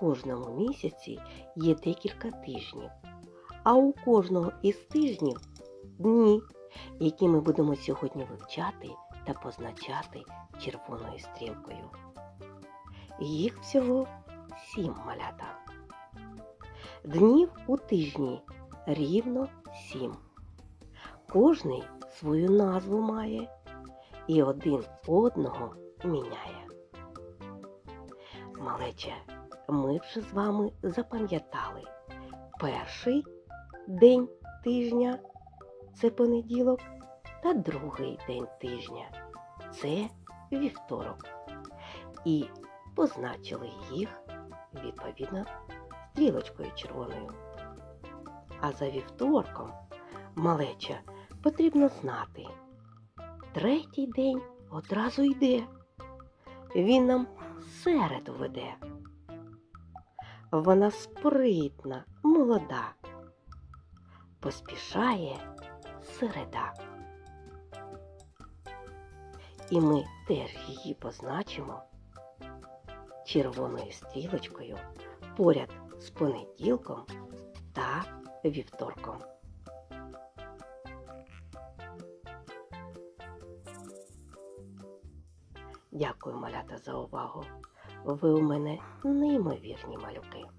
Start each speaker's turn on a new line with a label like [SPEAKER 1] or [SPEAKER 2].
[SPEAKER 1] кожному місяці є декілька тижнів, а у кожного із тижнів дні, які ми будемо сьогодні вивчати та позначати червоною стрілкою. Їх всього сім малята. Днів у тижні рівно сім. Кожний свою назву має і один одного міняє. Малече, ми вже з вами запам'ятали перший день тижня це понеділок, та другий день тижня це вівторок. І позначили їх відповідно стрілочкою червоною. А за вівторком, малеча, потрібно знати, третій день одразу йде. Він нам середу веде. Вона спритна, молода, поспішає середа. І ми теж її позначимо червоною стрілочкою поряд з понеділком та вівторком. Дякую, малята, за увагу. Ви у мене неймовірні малюки.